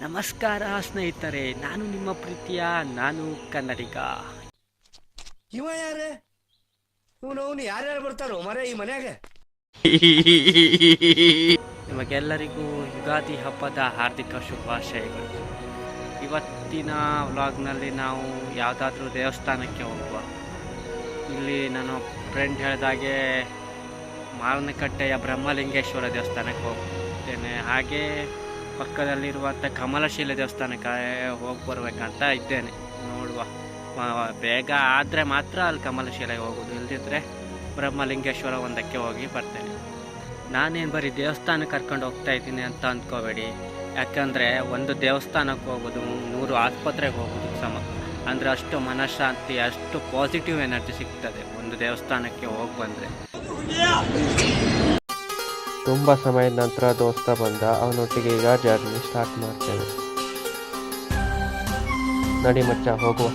ನಮಸ್ಕಾರ ಸ್ನೇಹಿತರೆ ನಾನು ನಿಮ್ಮ ಪ್ರೀತಿಯ ನಾನು ಕನ್ನಡಿಗ. ಇವ ಯಾರೇ? ಇವನು ಅವನು ಯಾರ್ಯಾರು ಬರ್ತಾರೋ? ಮರ ಈ ಮನ್ಯಾಗ ನಿಮಗೆಲ್ಲರಿಗೂ ಯುಗಾದಿ ಹಬ್ಬದ ಹಾರ್ದಿಕ ಶುಭಾಶಯಗಳು. ಇವತ್ತಿನ ವ್ಲಾಗ್ನಲ್ಲಿ ನಾವು ಯಾವುದಾದ್ರೂ ದೇವಸ್ಥಾನಕ್ಕೆ ಹೋಗುವ. ಇಲ್ಲಿ ನಾನು ಫ್ರೆಂಡ್ ಹೇಳಿದಾಗೆ ಮಾರನಕಟ್ಟೆಯ ಬ್ರಹ್ಮಲಿಂಗೇಶ್ವರ ದೇವಸ್ಥಾನಕ್ಕೆ ಹೋಗ್ತೇನೆ. ಹಾಗೆ ಪಕ್ಕದಲ್ಲಿರುವಂಥ ಕಮಲಶೀಲ ದೇವಸ್ಥಾನಕ್ಕೆ ಹೋಗಿ ಬರ್ಬೇಕಂತ ಇದ್ದೇನೆ. ನೋಡುವ. ಬೇಗ ಆದರೆ ಮಾತ್ರ ಅಲ್ಲಿ ಕಮಲಶೀಲೆಗೆ ಹೋಗೋದು. ಇಲ್ದಿದ್ರೆ ಬ್ರಹ್ಮಲಿಂಗೇಶ್ವರ ಒಂದಕ್ಕೆ ಹೋಗಿ ಬರ್ತೇನೆ. ನಾನೇನು ಬರೀ ದೇವಸ್ಥಾನಕ್ಕೆ ಕರ್ಕೊಂಡು ಹೋಗ್ತಾ ಇದ್ದೀನಿ ಅಂತ ಅಂದ್ಕೋಬೇಡಿ. ಯಾಕಂದರೆ ಒಂದು ದೇವಸ್ಥಾನಕ್ಕೆ ಹೋಗೋದು, ನೂರು ಆಸ್ಪತ್ರೆಗೆ ಹೋಗೋದು ಸಮ. ಅಂದರೆ ಅಷ್ಟು ಮನಃಶಾಂತಿ, ಅಷ್ಟು ಪಾಸಿಟಿವ್ ಎನರ್ಜಿ ಸಿಗ್ತದೆ ಒಂದು ದೇವಸ್ಥಾನಕ್ಕೆ ಹೋಗಿ ಬಂದರೆ. ತುಂಬ ಸಮಯದ ನಂತರ ದೋಸ್ತ ಬಂದ. ಅವನೊಟ್ಟಿಗೆ ಈಗ ಜರ್ನಿ ಸ್ಟಾರ್ಟ್ ಮಾಡ್ತೇವೆ. ನಡಿ ಮಚ್ಚ, ಹೋಗುವ.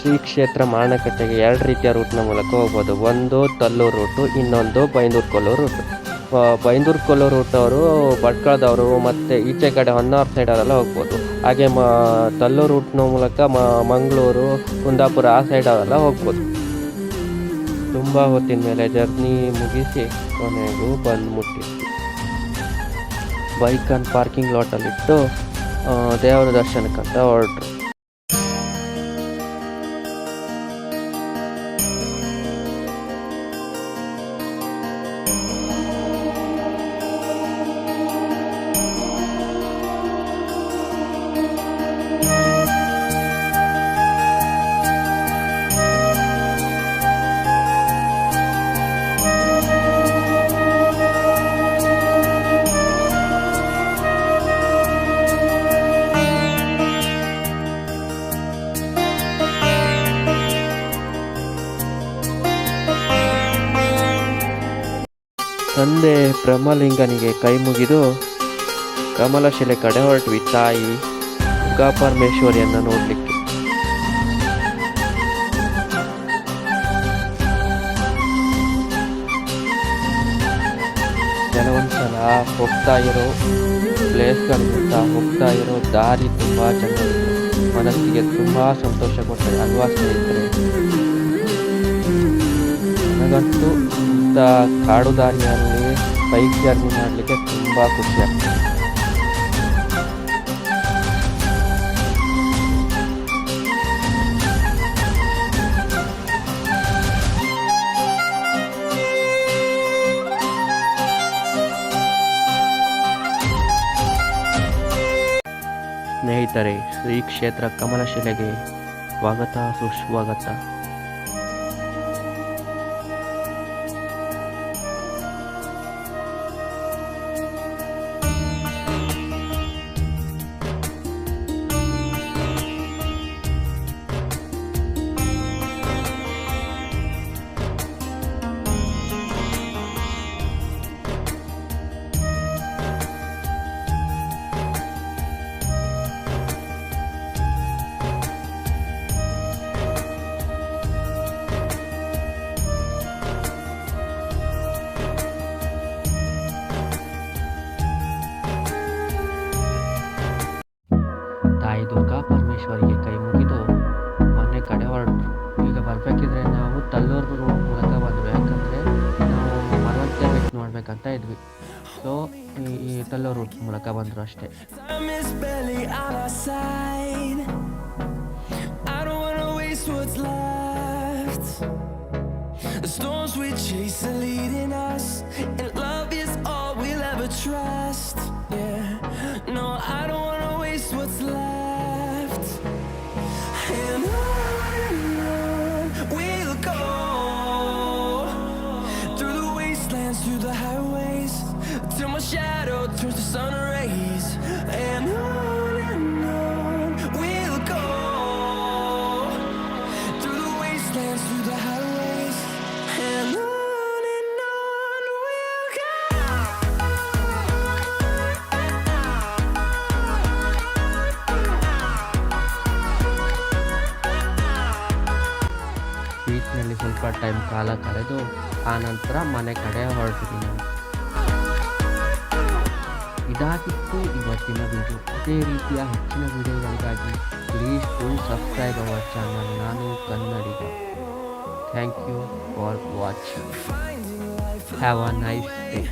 ಶ್ರೀ ಕ್ಷೇತ್ರ ಮಾರಣಕಟ್ಟೆಗೆ ಎರಡು ರೀತಿಯ ರೂಟ್ನ ಮೂಲಕ ಹೋಗ್ಬೋದು. ಒಂದು ತಲ್ಲೂರು ರೂಟು ಇನ್ನೊಂದು ಬೈಂದೂರು ಕೊಲ್ಲೂರು ರೂಟು ಬೈಂದೂರು ಕೊಲ್ಲೂರು ರೂಟ್ ಅವರು ಭಟ್ಕಳದವರು ಮತ್ತು ಈಚೆ ಕಡೆ ಹೊನ್ನಾವರ ಸೈಡ್ ಅವರೆಲ್ಲ ಹೋಗ್ಬೋದು. ಹಾಗೆ ಮ, ತಲ್ಲೂರು ರೂಟ್ನ ಮೂಲಕ ಮಂಗಳೂರು, ಕುಂದಾಪುರ ಆ ಸೈಡ್ ಅವರೆಲ್ಲ ಹೋಗ್ಬೋದು. ತುಂಬ ಹೊತ್ತಿನ ಮೇಲೆ ಜರ್ನಿ ಮುಗಿಸಿ ಕೊನೆಗೂ ಬಂದು ಮುಟ್ಟಿತ್ತು ಬೈಕನ್ನು ಪಾರ್ಕಿಂಗ್ ಲಾಟಲ್ಲಿಟ್ಟು ದೇವರ ದರ್ಶನಕ್ಕಂತ ಹೊರಟ್ರು. ತಂದೆ ಬ್ರಹ್ಮಲಿಂಗನಿಗೆ ಕೈ ಮುಗಿದು ಕಮಲಶಿಲೆ ಕಡೆ ಹೊರಟ್ವಿ. ತಾಯಿ ಪರಮೇಶ್ವರಿಯನ್ನು ನೋಡಲಿಕ್ಕೆ. ಕೆಲವೊಂದ್ಸಲ ಹೋಗ್ತಾ ಇರೋ ಪ್ಲೇಸ್ಗಳಿಗಿಂತ ಹೋಗ್ತಾ ಇರೋ ದಾರಿ ತುಂಬ ಚೆನ್ನಾಗಿ ಮನಸ್ಸಿಗೆ ತುಂಬ ಸಂತೋಷ ಕೊಡ್ತದೆ ಅಲ್ವಾ ಸ್ನೇಹಿತರೆ? ನನಗಂತೂ ಇಂಥ ಕಾಡು ದಾರಿಯಲ್ಲಿ ಬೈಕ್ ಜರ್ನಿ ಮಾಡಲಿಕ್ಕೆ ತುಂಬ ಖುಷಿ ಆಗ್ತದೆ. ಸ್ನೇಹಿತರೆ, ಶ್ರೀ ಕ್ಷೇತ್ರ ಕಮಲಶಿಲೆಗೆ ಸ್ವಾಗತ, ಸುಸ್ವಾಗತ. ಪರಮೇಶ್ವರಿಗೆ ಕೈ ಮುಗಿದು ಮೊನ್ನೆ ಕಡೆ ಹೊರಟರು ಈಗ ಬರಬೇಕಿದ್ರೆ ನಾವು ತಲ್ಲೂರು ರೋಡ್ ಮೂಲಕ ಬಂದ್ವಿ ಯಾಕಂದರೆ ನಾವು ಮರವಂತೆ ಬೆಟ್ ನೋಡ್ಬೇಕಂತ ಇದ್ವಿ. ಸೊ ಈ ತಲ್ಲೂರು ಮೂಲಕ ಬಂದರು ಅಷ್ಟೇ. The storms we chase are leading us, and love ಬೀಚ್ನಲ್ಲಿ ಸ್ವಲ್ಪ ಟೈಮ್ ಕಾಲ ಕಳೆದು ಆನಂತರ ಮನೆ ಕಡೆ ಹೊರಟಿದ್ವಿ ನಾವು ಇದಾಗಿತ್ತು ಇವತ್ತಿನ ವಿಡಿಯೋ ಇದೇ ರೀತಿಯ ಹೆಚ್ಚಿನ ವಿಡಿಯೋಗಳಿಗಾಗಿ please to subscribe our channel ನಾನು ಕನ್ನಡಿಗ. Thank you for watching have a nice day